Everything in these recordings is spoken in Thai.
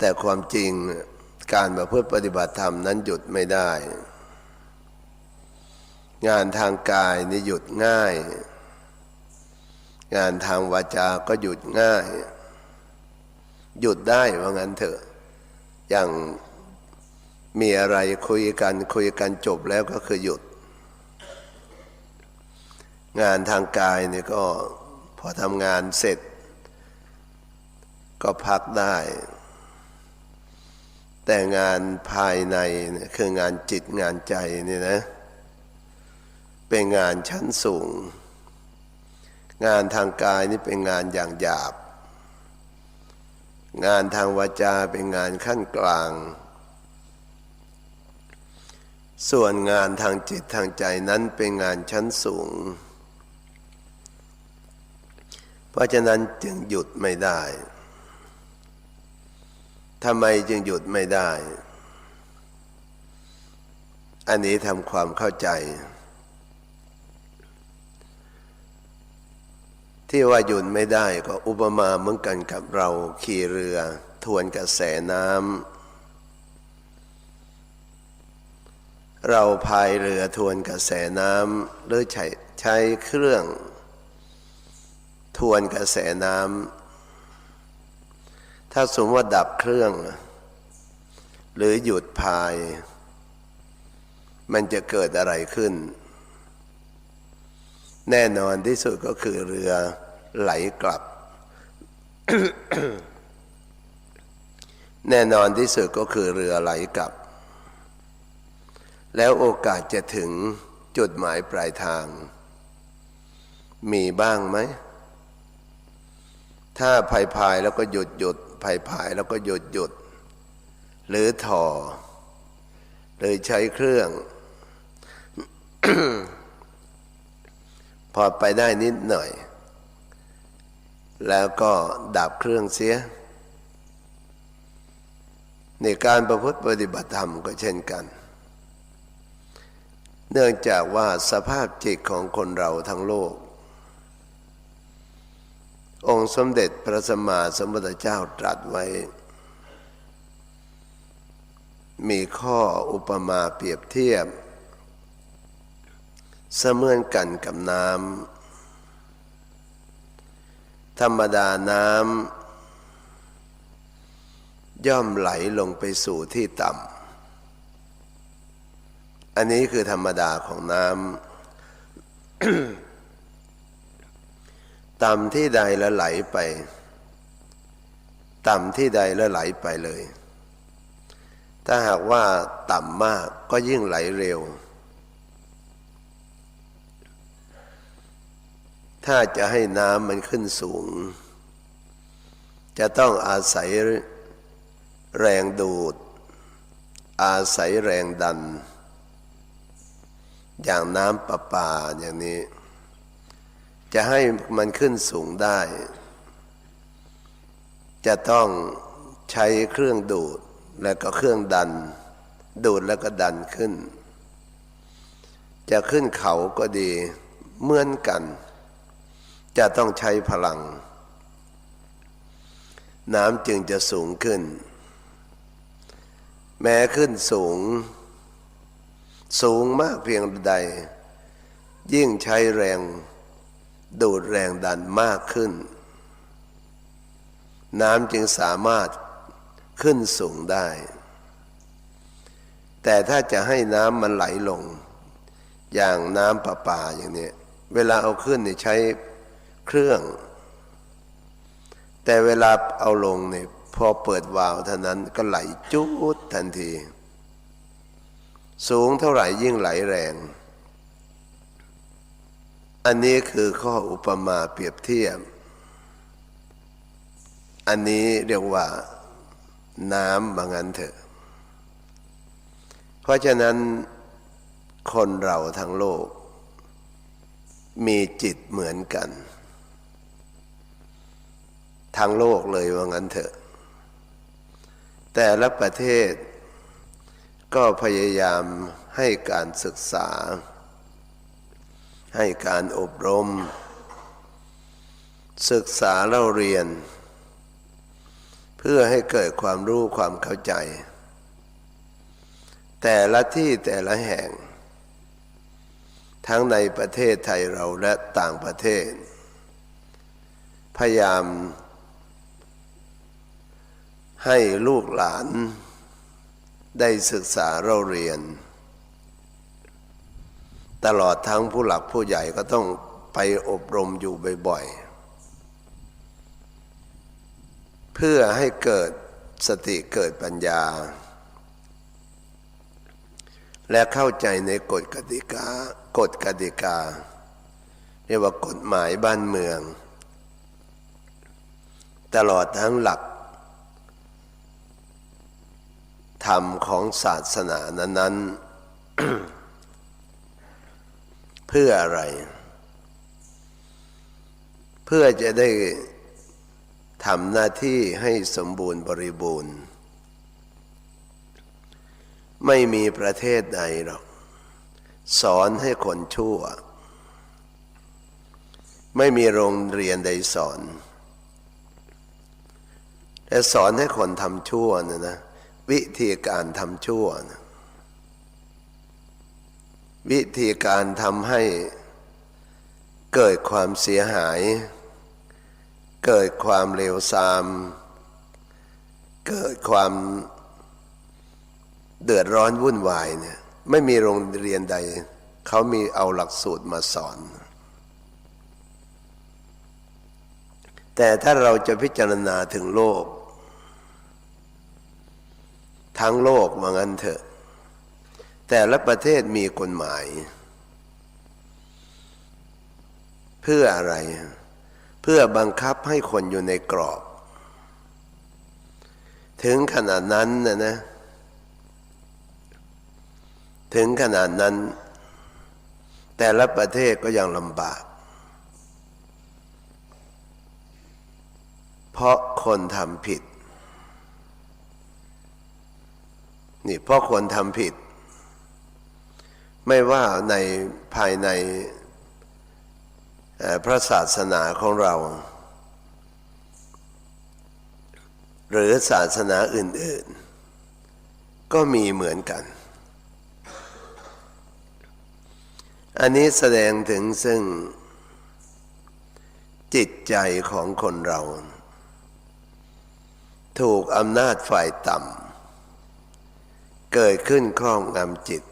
แต่ความจริงการมาเพื่อปฏิบัติธรรมนั้นหยุดไม่ได้ งานทางกายนี่หยุดง่าย งานทางวาจาก็หยุดง่าย หยุดได้ว่างั้นเถอะ อย่างมีอะไรคุยกันคุยกันจบแล้วก็คือหยุด งานทางกายนี่ก็พอทำงานเสร็จ ก็พักได้ แต่งานภายในคืองานจิตงานใจนี่นะ เป็นงานชั้นสูง งานทางกายนี่เป็นงานอย่างหยาบ งานทางวาจาเป็นงานขั้นกลาง ส่วนงานทางจิตทางใจนั้นเป็นงานชั้นสูง เพราะฉะนั้นจึงหยุดไม่ได้ ทำไมจึงหยุดไม่ได้ อันนี้ทำความเข้าใจ ที่ว่าหยุดไม่ได้ก็อุปมาเหมือนกันกับเราขี่เรือ ทวนกระแสน้ำเราพายเรือทวนกระแสน้ำหรือใช้ใช้เครื่อง ทวนกระแสน้ำ ถ้าสมมติว่าดับเครื่อง หรือหยุดพาย มันจะเกิดอะไรขึ้น แน่นอนที่สุดก็คือเรือไหลกลับ แน่นอนที่สุดก็คือเรือไหลกลับ แล้วโอกาสจะถึงจุดหมายปลายทาง มีบ้างไหม ถ้าพายพายแล้วก็หยุดหยุด พายพายแล้วก็หยุดหยุด หรือถอหรือใช้เครื่อง พอไปได้นิดหน่อย แล้วก็ดับเครื่องเสีย ในการประพฤติปฏิบัติธรรมก็เช่นกัน เนื่องจากว่าสภาพจิตของคนเราทั้งโลก องค์สมเด็จพระสัมมาสัมพุทธเจ้าตรัสไว้ มีข้ออุปมาเปรียบเทียบ เสมือนกันกับน้ำธรรมดาน้ำย่อมไหลลงไปสู่ที่ต่ำอันนี้คือธรรมดาของน้ำ ต่ำที่ใดแล้วไหลไป ต่ำที่ใดแล้วไหลไปเลย ถ้าหากว่าต่ำมากก็ยิ่งไหลเร็ว ถ้าจะให้น้ำมันขึ้นสูง จะต้องอาศัยแรงดูด อาศัยแรงดัน อย่างน้ำประปาอย่างนี้ จะให้มันขึ้นสูงได้ จะต้องใช้เครื่องดูดแล้วก็เครื่องดัน ดูดแล้วก็ดันขึ้น จะขึ้นเขาก็ดีเหมือนกัน จะต้องใช้พลัง น้ำจึงจะสูงขึ้น แม้ขึ้นสูง สูงมากเพียงใด ยิ่งใช้แรง ดูดแรงดันมากขึ้น น้ำจึงสามารถขึ้นสูงได้ แต่ถ้าจะให้น้ำมันไหลลง อย่างน้ำประปาอย่างนี้เวลาเอาขึ้นเนี่ยใช้เครื่อง แต่เวลาเอาลงเนี่ยพอเปิดวาล์วเท่านั้นก็ไหลจุดทันที สูงเท่าไหร่ยิ่งไหลแรง อันนี้คือข้ออุปมาเปรียบเทียบ อันนี้เรียกว่าน้ำบางันเถอะ เพราะฉะนั้นคนเราทั้งโลก มีจิตเหมือนกัน ทั้งโลกเลยว่างั้นเถอะ แต่ละประเทศก็พยายามให้การศึกษา ให้การอบรม ศึกษาเล่าเรียน เพื่อให้เกิดความรู้ความเข้าใจ แต่ละที่แต่ละแห่ง ทั้งในประเทศไทยเราและต่างประเทศ พยายาม ให้ลูกหลานได้ศึกษาเราเรียน ตลอดทั้งผู้หลักผู้ใหญ่ก็ต้องไปอบรมอยู่บ่อยๆ เพื่อให้เกิดสติเกิดปัญญา และเข้าใจในกฎกติกากฎกติกา เรียกว่ากฎหมายบ้านเมือง ตลอดทั้งหลัก ธรรมของศาสนานั้น ๆ เพื่ออะไร เพื่อจะได้ทำหน้าที่ให้สมบูรณ์บริบูรณ์ ไม่มีประเทศใดหรอก สอนให้คนชั่ว ไม่มีโรงเรียนใดสอน แต่สอนให้คนทำชั่วนะนะ วิธีการทำชั่วนะ วิธีการทำให้เกิดความเสียหาย เกิดความเลวทราม เกิดความเดือดร้อนวุ่นวายเนี่ยไม่มีโรงเรียนใด เขามีเอาหลักสูตรมาสอน แต่ถ้าเราจะพิจารณาถึงโลก ทั้งโลกว่างั้นเถอะ แต่ละประเทศมีกฎหมาย เพื่ออะไร เพื่อบังคับให้คนอยู่ในกรอบ ถึงขนาดนั้นนะนะ ถึงขนาดนั้น แต่ละประเทศก็ยังลำบาก เพราะคนทำผิด นี่เพราะคนทำผิด ไม่ว่าในภายในพระศาสนาของเรา หรือศาสนาอื่น ๆ ก็มีเหมือนกัน อันนี้แสดงถึงซึ่งจิตใจของคนเรา ถูกอำนาจฝ่ายต่ำเกิดขึ้นครอบงำจิต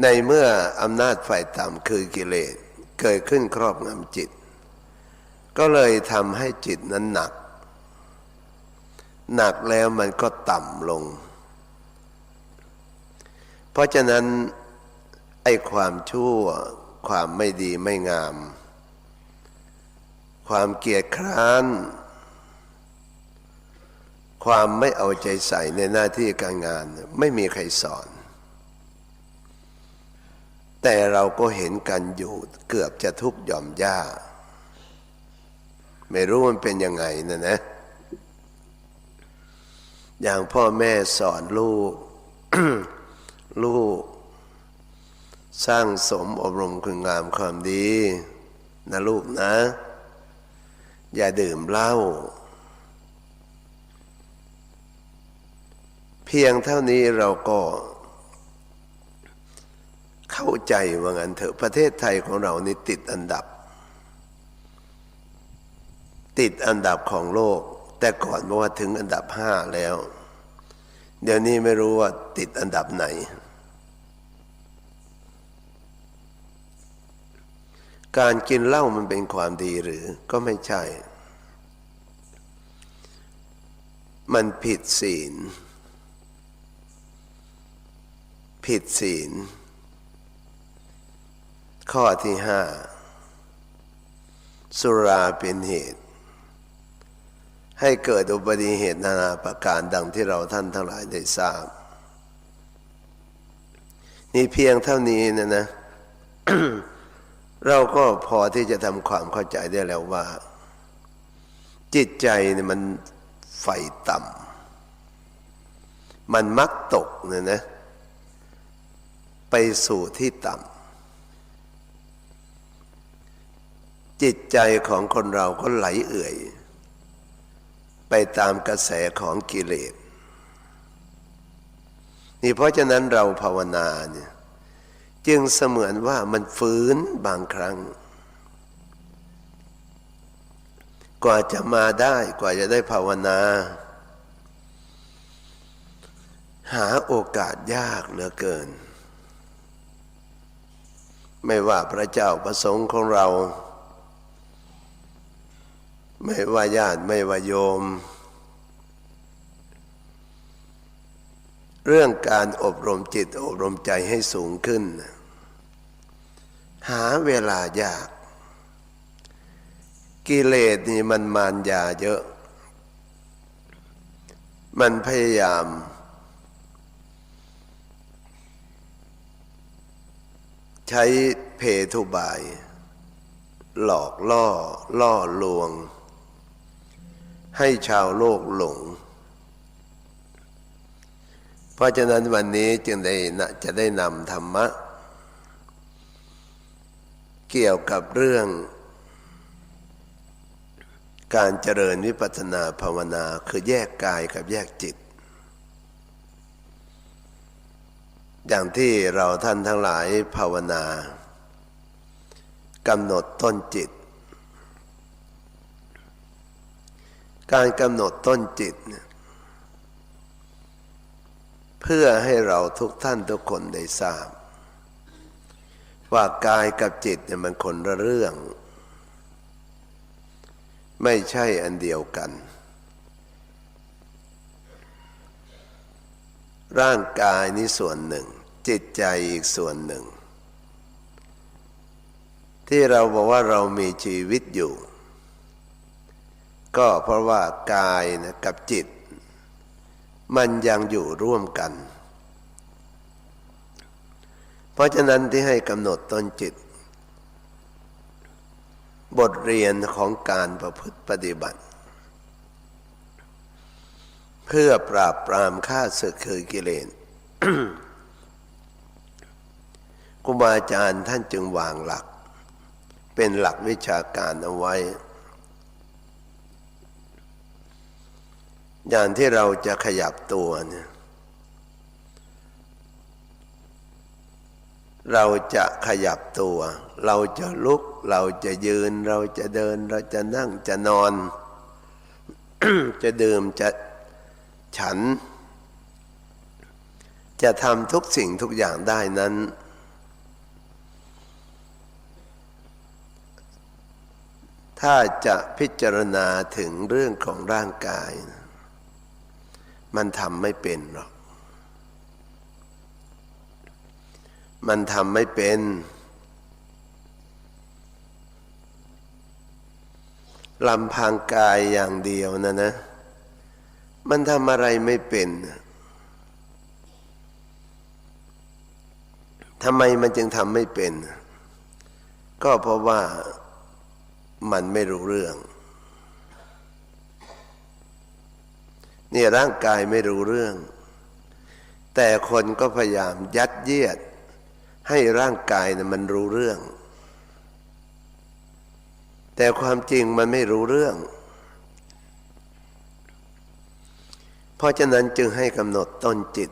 ในเมื่ออำนาจฝ่ายต่ำคือกิเลสเกิดขึ้นครอบงำจิต ก็เลยทำให้จิตนั้นหนัก หนักแล้วมันก็ต่ำลง เพราะฉะนั้น ไอ้ความชั่วความไม่ดีไม่งาม ความเกียดคร้าน ความไม่เอาใจใส่ในหน้าที่การงาน ไม่มีใครสอน แต่เราก็เห็นกันอยู่เกือบจะทุกหย่อมย่าไม่รู้มันเป็นยังไงนะนะ อย่างพ่อแม่สอนลูก ลูก สร้างสมอบรมคุณงามความดี นะลูกนะ อย่าดื่มเหล้าเพียงเท่านี้เราก็ เข้าใจว่างั้นเถอะประเทศไทยของเรานี่ติดอันดับ ติดอันดับของโลก แต่ก่อนบอกว่าถึงอันดับห้าแล้ว เดี๋ยวนี้ไม่รู้ว่าติดอันดับไหน การกินเหล้ามันเป็นความดีหรือก็ไม่ใช่ มันผิดศีล ผิดศีล ข้อที่ห้าสุราเป็นเหตุ ให้เกิดอุบัติเหตุนานาประการดังที่เราท่านทั้งหลายได้ทราบ นี่เพียงเท่านี้นะนะ เราก็พอที่จะทำความเข้าใจได้แล้วว่า จิตใจเนี่ยมันไฟต่ำมันมักตกเนี่ยนะ ไปสู่ที่ต่ำ จิตใจของคนเราก็ไหลเอื่อย ไปตามกระแสของกิเลสนี่เพราะฉะนั้นเราภาวนาเนี่ยจึงเสมือนว่ามันฟื้นบางครั้ง กว่าจะมาได้กว่าจะได้ภาวนา หาโอกาสยากเหลือเกิน ไม่ว่าพระเจ้าประสงค์ของเรา ไม่ว่าญาติไม่ว่าโยม เรื่องการอบรมจิตอบรมใจให้สูงขึ้น หาเวลายาก กิเลสนี่มันมารยาเยอะ มันพยายามใช้เพทุบาย หลอกล่อ ล่อลวง ให้ชาวโลกหลง เพราะฉะนั้นวันนี้จึงได้จะได้นำธรรมะ เกี่ยวกับเรื่อง การเจริญวิปัสสนาภาวนาคือแยกกายกับแยกจิต อย่างที่เราท่านทั้งหลายภาวนากำหนดต้นจิต การกำหนดต้นจิต เพื่อให้เราทุกท่านทุกคนได้ทราบ ว่ากายกับจิตเนี่ยมันคนละเรื่อง ไม่ใช่อันเดียวกัน ร่างกายนี้ส่วนหนึ่ง จิตใจอีกส่วนหนึ่ง ที่เราบอกว่าเรามีชีวิตอยู่ ก็เพราะว่ากายนะกับจิต มันยังอยู่ร่วมกัน เพราะฉะนั้นที่ให้กำหนดต้นจิต บทเรียนของการประพฤติปฏิบัติ เพื่อปราบปรามฆ่าศึกคือกิเลสครูบาอาจารย์ท่านจึงวางหลัก เป็นหลักวิชาการเอาไว้ อย่างที่เราจะขยับตัวเนี่ยเราจะขยับตัว เราจะลุก เราจะยืน เราจะเดิน เราจะนั่งจะนอน จะดื่มจะฉัน จะทำทุกสิ่งทุกอย่างได้นั้น ถ้าจะพิจารณาถึงเรื่องของร่างกาย มันทำไม่เป็นหรอก มันทำไม่เป็น ลำพังกายอย่างเดียวนะนะ มันทำอะไรไม่เป็น ทำไมมันจึงทำไม่เป็น ก็เพราะว่ามันไม่รู้เรื่อง นี่ร่างกายไม่รู้เรื่อง แต่คนก็พยายามยัดเยียด ให้ร่างกายนะมันรู้เรื่อง แต่ความจริงมันไม่รู้เรื่อง เพราะฉะนั้นจึงให้กำหนดต้นจิต